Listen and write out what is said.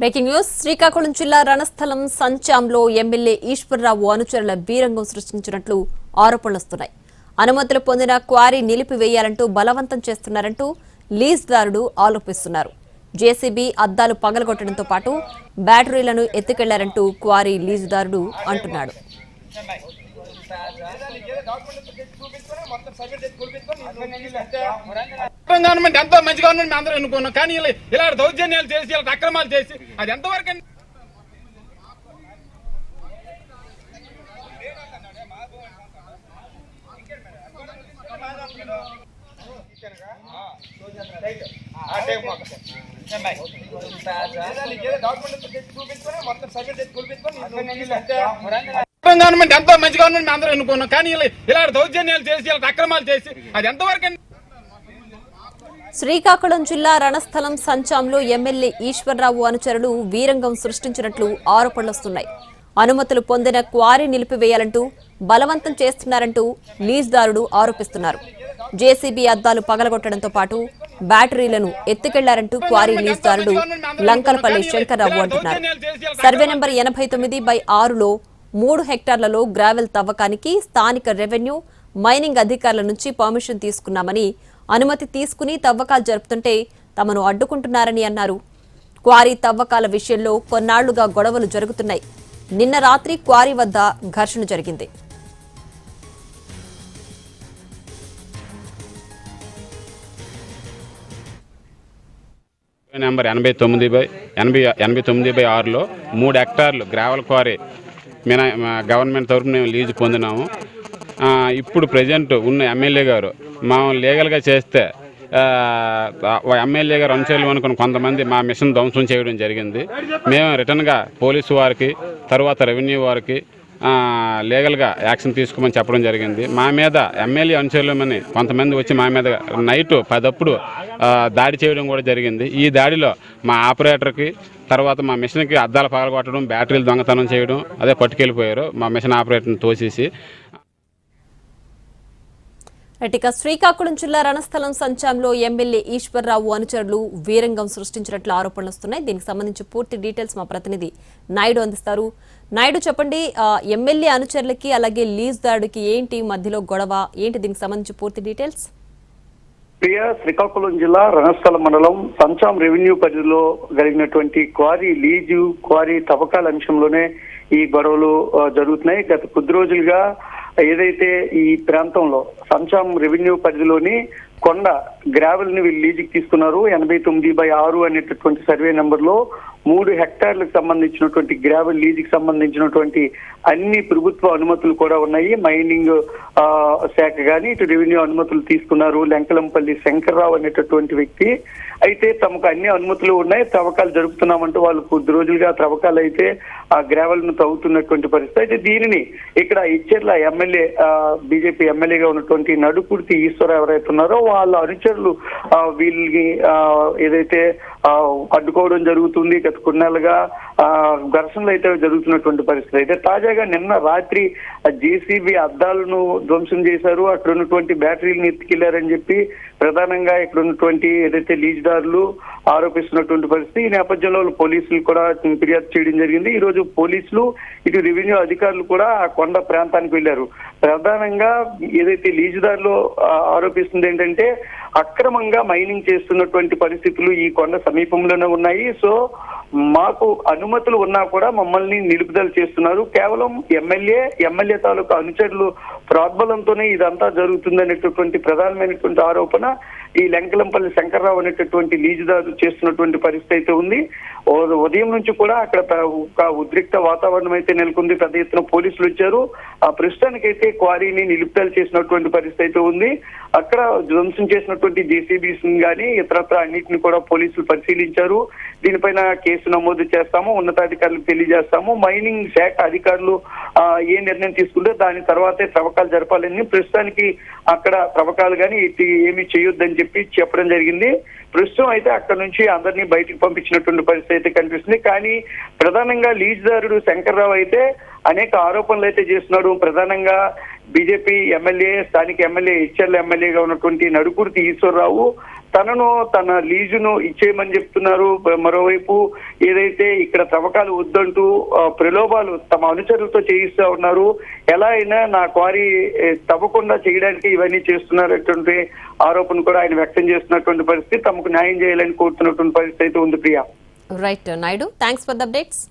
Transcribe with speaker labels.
Speaker 1: Breaking news. Srikakulam జిల్లా Ranasthalam సంచాంలో MLA Eswararao అనుచరుల బీరంగం సృష్టించినట్లు ఆరోపణలు వస్తున్నాయి. అనుమతులు పొందిన క్వారీ నిలిపివేయాలంటూ బలవంతం చేస్తున్నారంటూ లీజ్దారుడు ఆరోపిస్తున్నారు. జేసీబీ అద్దాలు పగలగొట్టడంతో పాటు బ్యాటరీలను ఎత్తుకెళ్ళారంటూ క్వారీ లీజుదారుడు అంటున్నాడు.
Speaker 2: గవర్నమెంట్ ఎంతో మంచి గవర్నమెంట్ మేము అందరూ అనుకున్నాం కానీ ఇలా దౌర్జన్యాలు చేసి ఇలాంటి అక్రమాలు చేసి అది ఎంతవరకు చూపించుకొని మొత్తం సర్వే చేసి కుల్పించుకొని అండి? గవర్నమెంట్ ఎంతో మంచి గవర్నమెంట్ అందరూ ఎన్నుకున్నాం కానీ ఇలా ఇలాంటి దౌర్జన్యాలు చేసి ఇలాంటి అక్రమాలు చేసి అది ఎంతవరకు?
Speaker 1: శ్రీకాకుళం జిల్లా రణస్థలం సంచాంలో ఎమ్మెల్యే ఈశ్వరరావు అనుచరులు వీరంగం సృష్టించినట్లు ఆరోపణలొస్తున్నాయి అనుమతులు పొందిన క్వారీ నిలిపివేయాలంటూ బలవంతం చేస్తున్నారంటూ లీజ్దారుడు ఆరోపిస్తున్నారు జేసీబీ అద్దాలు పగలగొట్టడంతో పాటు బ్యాటరీలను ఎత్తుకెళ్ళారంటూ క్వారీ లీజ్దారుడు లంకలపల్లి శంకర్రావు అంటున్నారు సర్వే నెంబర్ ఎనభై తొమ్మిది బై ఆరులో మూడు హెక్టార్లలో గ్రావెల్ తవ్వకానికి స్థానిక రెవెన్యూ మైనింగ్ అధికారుల నుంచి పర్మిషన్ తీసుకున్నామని అనుమతి తీసుకుని తవ్వకాలు జరుపుతుంటే తమను అడ్డుకుంటున్నారని అన్నారు. క్వారీ తవ్వకాల విషయంలో కొన్నాళ్ళుగా గొడవలు జరుగుతున్నాయి. నిన్న రాత్రి క్వారీ వద్ద ఘర్షణ జరిగింది.
Speaker 2: నెంబర్ ఎనభై తొమ్మిది బై ఎనభై ఎనభై తొమ్మిది బై ఆరులో మూడు హెక్టార్లు గ్రావెల్ క్వారీ మినా మా గవర్నమెంట్ తరఫున మేము లీజు పొందినాము. ఇప్పుడు ప్రజెంట్ ఉన్న ఎమ్మెల్యే గారు మా లీగల్గా చేస్తే ఎమ్మెల్యే గారు అనుచరులు అనుకుని కొంతమంది మా మిషన్ ధ్వంసం చేయడం జరిగింది. మేము రిటర్న్గా పోలీసు వారికి తర్వాత రెవెన్యూ వారికి లీగల్గా యాక్షన్ తీసుకోమని చెప్పడం జరిగింది. మా మీద ఎమ్మెల్యే అనుచరులమని కొంతమంది వచ్చి మా మీద నైట్ పదప్పుడు దాడి చేయడం కూడా జరిగింది. ఈ దాడిలో మా ఆపరేటర్కి తర్వాత మా మిషన్కి అద్దాలు పగలగొట్టడం బ్యాటరీలు దొంగతనం చేయడం అదే పట్టుకెళ్ళిపోయారు. మా మిషన్ ఆపరేటర్ని తోసేసి.
Speaker 1: ఇక శ్రీకాకుళం జిల్లా రణస్థలం సంచాంలో ఎమ్మెల్యే ఈశ్వర్రావు అనుచరులు వీరంగం సృష్టించినట్లు ఆరోపణలు వస్తున్నాయి. దీనికి సంబంధించి పూర్తి డీటెయిల్స్ మా ప్రతినిధి నాయుడు అందిస్తారు. నాయుడు చెప్పండి ఎమ్మెల్యే అనుచరులకి అలాగే లీజ్ దాడికి ఏంటి మధ్యలో గొడవ? ఏంటి దీనికి సంబంధించి పూర్తి డీటెయిల్స్?
Speaker 3: ప్రియ శ్రీకాకుళం జిల్లా రణస్థల మండలం సంచాం రెవెన్యూ పరిధిలో జరిగినటువంటి క్వారీ లీజు క్వారీ తవ్వకాల అంశంలోనే ఈ గొడవలు జరుగుతున్నాయి. గత కొద్ది రోజులుగా ఏదైతే ఈ ప్రాంతంలో సంచాం రెవెన్యూ పరిధిలోని కొండ గ్రావెల్ని వీళ్ళు లీజుకి తీసుకున్నారు. ఎనభై తొమ్మిది బై ఆరు అనేటటువంటి సర్వే నెంబర్లో మూడు హెక్టార్లకు సంబంధించినటువంటి గ్రావెల్ లీజుకి సంబంధించినటువంటి అన్ని ప్రభుత్వ అనుమతులు కూడా ఉన్నాయి. మైనింగ్ శాఖ కానీ ఇటు రెవెన్యూ అనుమతులు తీసుకున్నారు. లెంకలంపల్లి శంకర్రావు అనేటటువంటి వ్యక్తి. అయితే తమకు అన్ని అనుమతులు ఉన్నాయి. తవ్వకాలు జరుపుతున్నామంటూ వాళ్ళు కొద్ది రోజులుగా తవ్వకాలు అయితే ఆ గ్రావెల్ను తవ్వుతున్నటువంటి పరిస్థితి. అయితే దీనిని ఇక్కడ ఇచ్చెర్ల ఎమ్మెల్యే బీజేపీ ఎమ్మెల్యేగా ఉన్నటువంటి నడుకుర్తి ఈశ్వర ఎవరైతే ఉన్నారో వాళ్ళ అనుచరులు వీళ్ళకి వీళ్ళని ఏదైతే అడ్డుకోవడం జరుగుతుంది. గత కొన్నేళ్ళుగా ఆ, ఘర్షణలు అయితే జరుగుతున్నటువంటి పరిస్థితి. అయితే తాజాగా నిన్న రాత్రి జేసీబీ అద్దాలను ధ్వంసం చేశారు. అక్కడ ఉన్నటువంటి బ్యాటరీలను ఎత్తుకెళ్ళారని చెప్పి ప్రధానంగా ఇక్కడ ఉన్నటువంటి ఏదైతే లీజ్దారులు ఆరోపిస్తున్నటువంటి పరిస్థితి. ఈ నేపథ్యంలో పోలీసులు కూడా ఫిర్యాదు చేయడం జరిగింది. ఈ రోజు పోలీసులు ఇటు రెవెన్యూ అధికారులు కూడా ఆ కొండ ప్రాంతానికి వెళ్ళారు ప్రధానంగా ఏదైతే లీజుదారులు ఆరోపిస్తుంది ఏంటంటే అక్రమంగా మైనింగ్ చేస్తున్నటువంటి పరిస్థితులు ఈ కొండ సమీపంలోనే ఉన్నాయి. సో మాకు అనుమతులు ఉన్నా కూడా మమ్మల్ని నిలుపుదల చేస్తున్నారు. కేవలం ఎమ్మెల్యే ఎమ్మెల్యే తాలూకా అనుచరులు ప్రోద్బలంతోనే ఇదంతా జరుగుతుందనేటటువంటి ప్రధానమైనటువంటి ఆరోపణ ఈ లెంకలంపల్లి శంకర్రావు అనేటటువంటి లీజుదారు చేస్తున్నటువంటి పరిస్థితి అయితే ఉంది. ఉదయం నుంచి కూడా అక్కడ ఒక ఉద్రిక్త వాతావరణం అయితే నెలకొంది. పెద్ద ఎత్తున పోలీసులు వచ్చారు. ఆ ప్రస్తుతానికైతే క్వారీని నిలుపుదల చేసినటువంటి పరిస్థితి అయితే ఉంది. అక్కడ ధ్వంసం చేసినటువంటి జేసీబీస్ కానీ ఇతరత్ర అన్నింటిని కూడా పోలీసులు పరిశీలించారు. దీనిపైన కేసు నమోదు చేస్తాము ఉన్నతాధికారులకు తెలియజేస్తాము. మైనింగ్ శాఖ అధికారులు ఏ నిర్ణయం తీసుకుంటే దాని తర్వాతే త్రవ్వకాలు జరపాలని ప్రస్తుతానికి అక్కడ త్రవ్వకాలు కానీ ఏమి చేయొద్దని చెప్పి చెప్పడం జరిగింది. ప్రస్తుతం అయితే అక్కడ నుంచి అందరినీ బయటకు పంపించినటువంటి పరిస్థితి అయితే కనిపిస్తుంది. కానీ ప్రధానంగా లీజ్దారుడు శంకర్రావు అయితే అనేక ఆరోపణలు అయితే చేస్తున్నాడు. ప్రధానంగా బీజేపీ ఎమ్మెల్యే స్థానిక ఎమ్మెల్యే హెచ్ఎల్ ఎమ్మెల్యేగా ఉన్నటువంటి నడుకుర్తి ఈశ్వరరావు తనను తన లీజును ఇచ్చేయమని చెప్తున్నారు. మరోవైపు ఏదైతే ఇక్కడ తవ్వకాలు వద్దంటూ ప్రలోభాలు తమ అనుచరులతో చేయిస్తా ఉన్నారు. ఎలా అయినా నా క్వారీ తవ్వకుండా చేయడానికి ఇవన్నీ చేస్తున్నారటువంటి ఆరోపణ కూడా ఆయన వ్యక్తం చేస్తున్నటువంటి పరిస్థితి. తమకు న్యాయం చేయాలని కోరుతున్నటువంటి పరిస్థితి అయితే ఉంది Priya.
Speaker 1: Right Naidu. Thanks for the updates